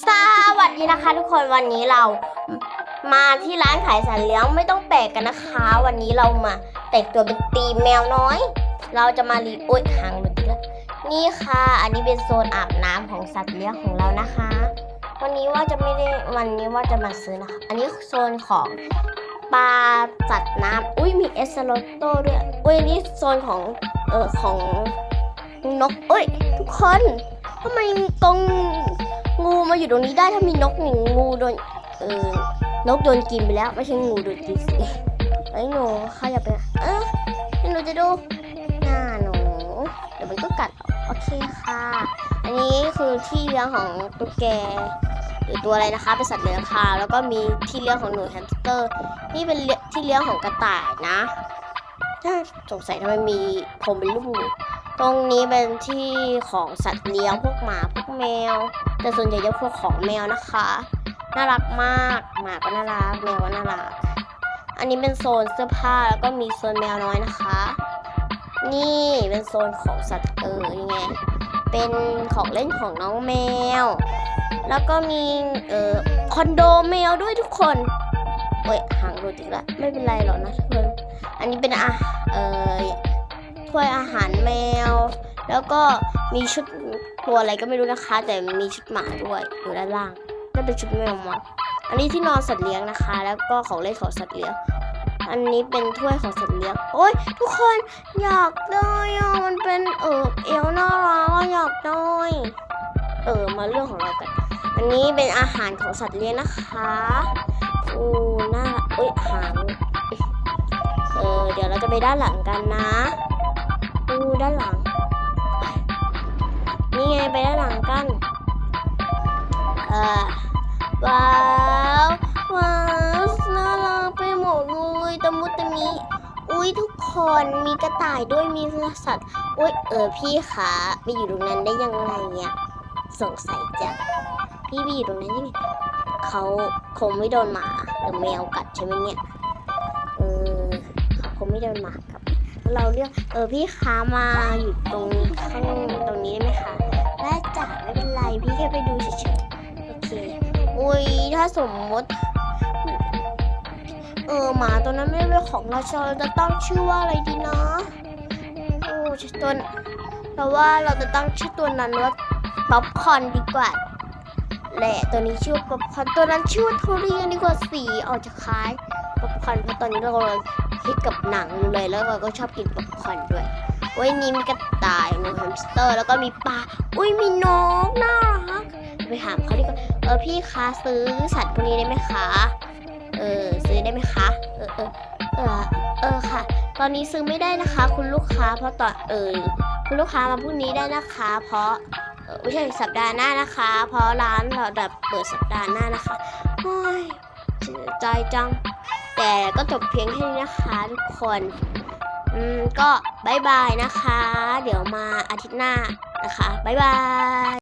สวัสดีนะคะ ทุกคนวันนี้เรามาที่ร้านขายสัตว์เลี้ยงไม่ต้องแปลกกันนะคะ วันนี้เรามาแต่งตัวเป็นตีมแมวน้อย เราจะมารีโอ้ยหางหลุดแล้วนี่ค่ะ อันนี้เป็นโซนอาบน้ำของสัตว์เลี้ยงของเรานะคะ วันนี้ว่าจะไม่ได้วันนี้ว่าจะมาซื้อนะคะ อันนี้โซนของปลาสัตว์น้ำอุ้ยมีเอสโลโต้ด้วยอุ้ยนนี่โซนของเออของนกเอ้ยทุกคนทำไมตรง งูมาอยู่ตรงนี้ได้ถ้ามีนกหนึ่งงูโดนเออนกโดนกินไปแล้ว ไม่ใช่งูโดนกินสิไอ้หนูเขาอยากไปเออหนูจะดูหน้าหนูเดี๋ยวมันก็กัดโอเคค่ะ อันนี้คือที่เลี้ยงของตุ๊กแกหรือตัวอะไรนะคะเป็นสัตว์เลี้ยงค่ะ แล้วก็มีที่เลี้ยงของหนูแฮมสเตอร์ นี่เป็นที่เลี้ยงของกระต่ายนะถ้าสงสัยทำไมมีผมเป็นลูกหนู ตรงนี้เป็นที่ของสัตว์เลี้ยงพวกหมาพวกแมว แต่ส่วนใหญ่จะพวกของแมวนะคะ น่ารักมาก หมาก็น่ารักแมวก็น่ารัก อันนี้เป็นโซนเสื้อผ้าแล้วก็มีโซนแมวน้อยนะคะ นี่เป็นโซนของสัตว์เออยังไงเป็นของเล่นของน้องแมว แล้วก็มีเอ่อคอนโดแมวด้วยทุกคนเอ้ยหางหลุดอีกแล้วไม่เป็นไรหรอกนะทุกคน อันนี้เป็นอาเอ่อ ถ้วยอาหารแมว แล้วก็มีชุดตัวอะไรก็ไม่รู้นะคะ แต่มีชุดหมาด้วยอยู่ด้านล่างน่าเป็นชุดแมวมั้งอันนี้ที่นอนสัตว์เลี้ยงนะคะ แล้วก็ของเล่นของสัตว์เลี้ยง อันนี้เป็นถ้วยของสัตว์เลี้ยงโอ้ยทุกคนอยากได้อะมันเป็นเออเอวน่ารักอะอยากได้เออมาเรื่องของเรากัน อันนี้เป็นอาหารของสัตว์เลี้ยงนะคะโอ้น่ารักเอ้ยหางเออเดี๋ยวเราจะไปด้านหลังกันนะ อู้ด้านหลัง นี่ไงไปด้านหลังกัน เออว้าวว้าวน่ารักไปหมดเลยตะมุตะมิอุ้ยทุกคนมีกระต่ายด้วยมีสัตว์อุ้ยเออพี่ขาไปอยู่ตรงนั้นได้ยังไงเนี่ยสงสัยจังพี่ไปอยู่ตรงนั้นยังไงเขาคงไม่โดนหมาหรือแมวกัดใช่ไหมเนี่ยเออเขาคงไม่โดนหมาก เราเรียกเออพี่คามาอยู่ตรงข้างตรงนี้ได้ไหมคะได้จ้ะไม่เป็นไรพี่แค่ไปดูเฉยๆโอเคอุ้ยถ้าสมมติ เออหมาตัวนั้นไม่เป็นของเราเราจะตั้งชื่อว่าอะไรดีนะโอ้ชื่อตัวเราว่าเราจะตั้งชื่อตัวนั้นว่าป๊อปคอนดีกว่าแหละตัวนี้ชื่อป๊อปคอนตัวนั้นชื่อว่าทุเรียนดีกว่าสีออกจะคล้ายป๊อปคอนเพราะตอนนี้เรากำลัง ฮิตกับหนังเลยแล้วเราก็ชอบกินป๊อปคอร์นด้วยโอ้ยนี่มีกระต่ายมีแฮมสเตอร์ แล้วก็มีปลาอุ้ยมีนกน่ารักไปถามเขาดีกว่าเออพี่คะซื้อสัตว์พวกนี้ได้ไหมคะเออซื้อได้ไหมคะเออเออเออเออค่ะ ตอนนี้ซื้อไม่ได้นะคะ คุณลูกค้า เพราะตอนเออคุณลูกค้ามาพรุ่งนี้ได้นะคะ เพราะไม่ใช่สัปดาห์หน้านะคะ เพราะร้านเราแบบเปิดสัปดาห์หน้านะคะโอ้ย ใจจัง แต่ก็จบเพียงแค่นี้นะคะทุกคน อืมก็บายบายนะคะ เดี๋ยวมาอาทิตย์หน้านะคะบายบาย